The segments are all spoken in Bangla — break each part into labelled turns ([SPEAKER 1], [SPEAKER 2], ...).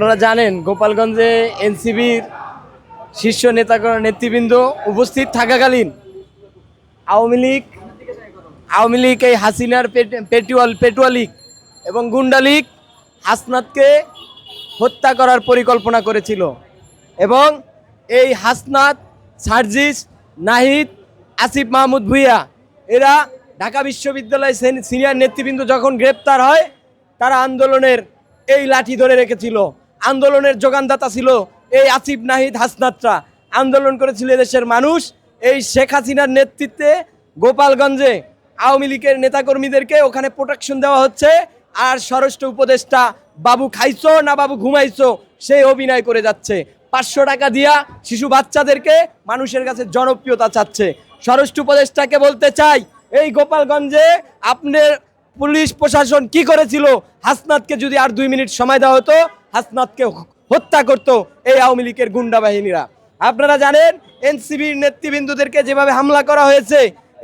[SPEAKER 1] আপনারা জানেন, গোপালগঞ্জে এনসিবির শীর্ষ নেতা নেতৃবৃন্দ উপস্থিত থাকাকালীন আওয়ামী লীগ আওয়ামী লীগ এই হাসিনার পেট- পেটুয়াল পেটুয়া লীগ এবং গুন্ডা লীগ হাসনাতকে হত্যা করার পরিকল্পনা করেছিল এবং এই হাসনাত, সার্জিস, নাহিদ, আসিফ মাহমুদ ভুইয়া, এরা ঢাকা বিশ্ববিদ্যালয় সিনিয়র নেতৃবৃন্দ যখন গ্রেপ্তার হয়, তারা আন্দোলনের এই লাঠি ধরে রেখেছিল। আন্দোলনের যোগানদাতা ছিল এই আসিফ নাহিদ হাসনাতরা। আন্দোলন করেছিল দেশের মানুষ। এই শেখ হাসিনার নেতৃত্বে গোপালগঞ্জে আওয়ামী লীগের নেতাকর্মীদেরকে ওখানে প্রোটেকশন দেওয়া হচ্ছে। আর স্বরাষ্ট্র উপদেষ্টা বাবু খাইছো না বাবু ঘুমাইছো সেই অভিনয় করে যাচ্ছে। পাঁচশো টাকা দিয়া শিশু বাচ্চাদেরকে মানুষের কাছে জনপ্রিয়তা চাচ্ছে। স্বরাষ্ট্র উপদেষ্টাকে বলতে চাই, এই গোপালগঞ্জে আপনার পুলিশ প্রশাসন কি করেছিল? হাসনাতকে যদি আর দুই মিনিট সময় দেওয়া হতো হাসনাতকে হত্যা করতো এই আওয়ামী লীগের গুন্ডা বাহিনীরা। আপনারা জানেন, এনসিবির নেতৃবৃন্দদেরকে যেভাবে হামলা করা হয়েছে,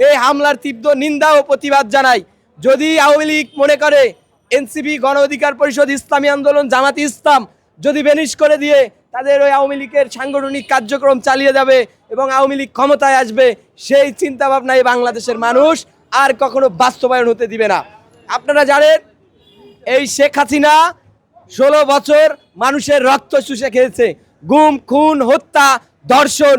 [SPEAKER 1] এই হামলার তীব্র নিন্দা ও প্রতিবাদ জানাই। যদি আওয়ামী লীগ মনে করে, এনসিবি গণ অধিকার পরিষদ ইসলামী আন্দোলন, জামাতি ইসলাম যদি বেনিশ করে দিয়ে তাদের ওই আওয়ামী লীগের সাংগঠনিক কার্যক্রম চালিয়ে যাবে এবং আওয়ামী লীগ ক্ষমতায় আসবে, সেই চিন্তা ভাবনায় বাংলাদেশের মানুষ আর কখনো বাস্তবায়ন হতে দিবে না। আপনারা জানেন, এই শেখ হাসিনা ষোলো বছর মানুষের রক্ত শুষে খেয়েছে। গুম, খুন, হত্যা, ধর্ষণ,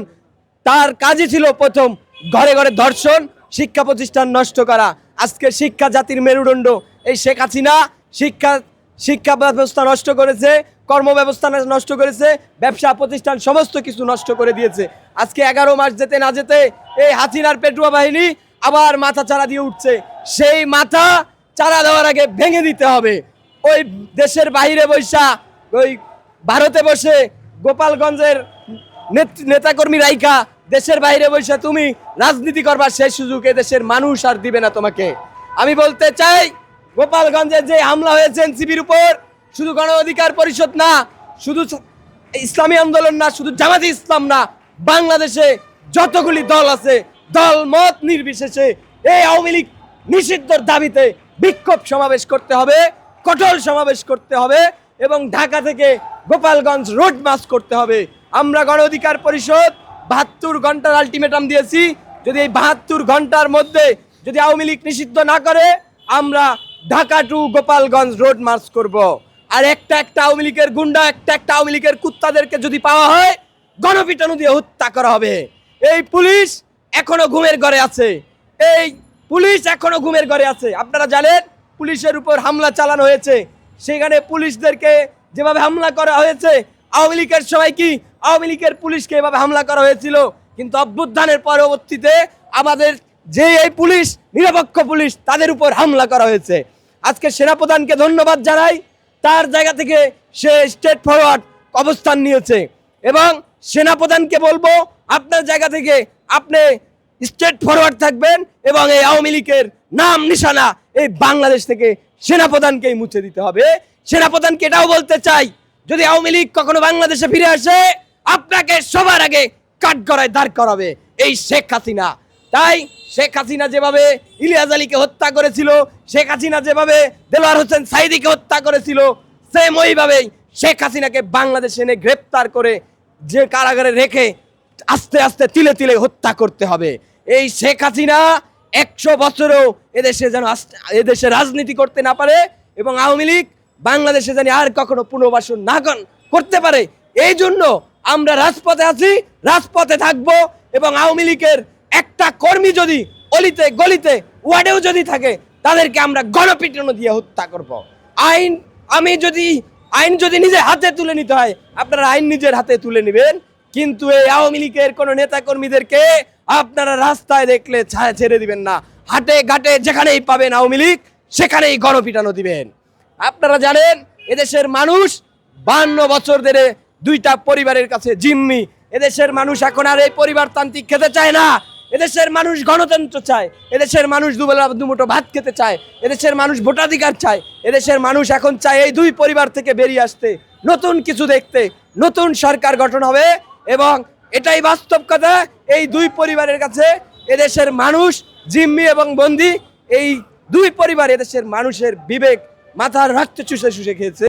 [SPEAKER 1] তার কাজই ছিল প্রথম ঘরে ঘরে ধর্ষণ, শিক্ষা প্রতিষ্ঠান নষ্ট করা। আজকে শিক্ষা জাতির মেরুদণ্ড। এই শেখ হাসিনা শিক্ষা শিক্ষা ব্যবস্থা নষ্ট করেছে, কর্মব্যবস্থা নষ্ট করেছে, ব্যবসা প্রতিষ্ঠান সমস্ত কিছু নষ্ট করে দিয়েছে। আজকে এগারো মাস যেতে না যেতে এই হাসিনার পেটুয়া বাহিনী আবার মাথা চারা দিয়ে উঠছে। সেই মাথা চারা দেওয়ার আগে ভেঙে দিতে হবে। ওই দেশের বাইরে বৈশা ওই ভারতে বসে গোপালগঞ্জের নেত- নেতাকর্মী রাইকা দেশের বাইরে বসে তুমি রাজনীতি করবার সেই সুযোগ দেশের মানুষ আর দিবে না তোমাকে। আমি বলতে চাই, গোপালগঞ্জে যে হামলা হয়েছে এনসিবির উপর, শুধু গণ অধিকার পরিষদ না, শুধু ইসলামী আন্দোলন না, শুধু জামাতি ইসলাম না, বাংলাদেশে যতগুলি দল আছে, দল মত নির্বিশেষে এই আওয়ামী লীগ নিষিদ্ধর দাবিতে বিক্ষোভ সমাবেশ করতে হবে। কঠোর সমাবেশ করতে হবে এবং ঢাকা থেকে গোপালগঞ্জ রোড মার্চ করতে হবে। আমরা গণ অধিকার পরিষদ বাহাত্তর ঘণ্টার আলটিমেটাম দিয়েছি। যদি এই বাহাত্তর ঘণ্টার মধ্যে যদি আওয়ামী লীগ নিষিদ্ধ না করে, আমরা Dhaka to Gopalganj road march করব। আর একটা একটা আওয়ামী লীগের গুন্ডা, একটা একটা আওয়ামী লীগের কুত্তাদেরকে যদি পাওয়া হয়, গণপিটানু দিয়ে হত্যা করা হবে। এই পুলিশ এখনও ঘুমের ঘরে আছে। এই পুলিশ এখনও ঘুমের ঘরে আছে। আপনারা জানেন পুলিশের উপর হামলা চালানো হয়েছে। সেখানে পুলিশদেরকে যেভাবে হামলা করা হয়েছে, আওয়ামী লীগের সময় কি আওয়ামী লীগের পুলিশকে এভাবে হামলা করা হয়েছিল? কিন্তু অভ্যুত্থানের পরবর্তীতে আমাদের যে এই পুলিশ, নিরপেক্ষ পুলিশ, তাদের উপর হামলা করা হয়েছে। আজকে সেনাপ্রধানকে ধন্যবাদ জানাই। তার জায়গা থেকে সে স্টেট ফরওয়ার্ড অবস্থান নিয়েছে। এবং সেনাপ্রধানকে বলব, আপনার জায়গা থেকে আপনি স্টেট ফরওয়ার্ড থাকবেন এবং এই আওয়ামী লীগের নাম নিশানা এই বাংলাদেশ থেকে সেনাপ্রধানকেই মুছে দিতে হবে। সেনাপ্রধানকে এটাও বলতে চাই, যদি আওয়ামী লীগ কখনো বাংলাদেশে ফিরে আসে, আপনাকে সবার আগে কাঠগড়ায় দাঁড় করাবে এই শেখ হাসিনা। তাই শেখ হাসিনা যেভাবে ইলিয়াস আলীকে হত্যা করেছিল, শেখ হাসিনা যেভাবে দেলোয়ার হোসেন সাইদিকে হত্যা করেছিল সেম ওইভাবেই শেখ হাসিনাকে বাংলাদেশে এনে গ্রেপ্তার করে যে কারাগারে রেখে আস্তে আস্তে তিলে তিলে হত্যা করতে হবে। এই শেখ হাসিনা একশো বছরও এদেশে যেন এদেশে রাজনীতি করতে না পারে এবং আওয়ামী লীগ বাংলাদেশে যেন আর কখনো পুনর্বাসন না কর- করতে পারে। এই জন্য আমরা রাজপথে আছি, রাজপথে থাকব এবং আওয়ামী লীগের একটা কর্মী যদি অলিতে, গলিতে, ওয়ার্ডেও যদি থাকে, তাদেরকে আমরা গণপিটন দিয়ে হত্যা করব। আইন, আমি যদি, আইন যদি নিজের হাতে তুলে নিতে হয়, আপনারা আইন নিজের হাতে তুলে নেবেন। কিন্তু এই আওয়ামী লীগের কোনো নেতা কর্মীদেরকে আপনারা রাস্তায় দেখলে ছায়া ছেড়ে দিবেন না। হাটে ঘাটে যেখানেই পাবেন আওয়ামী লীগ, সেখানেই গণপিটানো দিবেন। আপনারা জানেন, এদেশের মানুষ বান্ন বছর ধরে দুইটা পরিবারের কাছে জিম্মি। এদেশের মানুষ এখন আর এই পরিবারতান্ত্রিক খেতে চায় না। এদেশের মানুষ গণতন্ত্র চায়। এদেশের মানুষ দুবেলা দুমুঠো ভাত খেতে চায়। এদেশের মানুষ ভোটাধিকার চায়। এদেশের মানুষ এখন চায় এই দুই পরিবার থেকে বেরিয়ে আসতে, নতুন কিছু দেখতে, নতুন সরকার গঠন হবে এবং এটাই বাস্তব কথা। এই দুই পরিবারের কাছে এদেশের মানুষ, জিম্মি এবং বন্দি, এই দুই পরিবার এদেশের মানুষের বিবেক মাথার রক্ত চুষে চুষে খেয়েছে।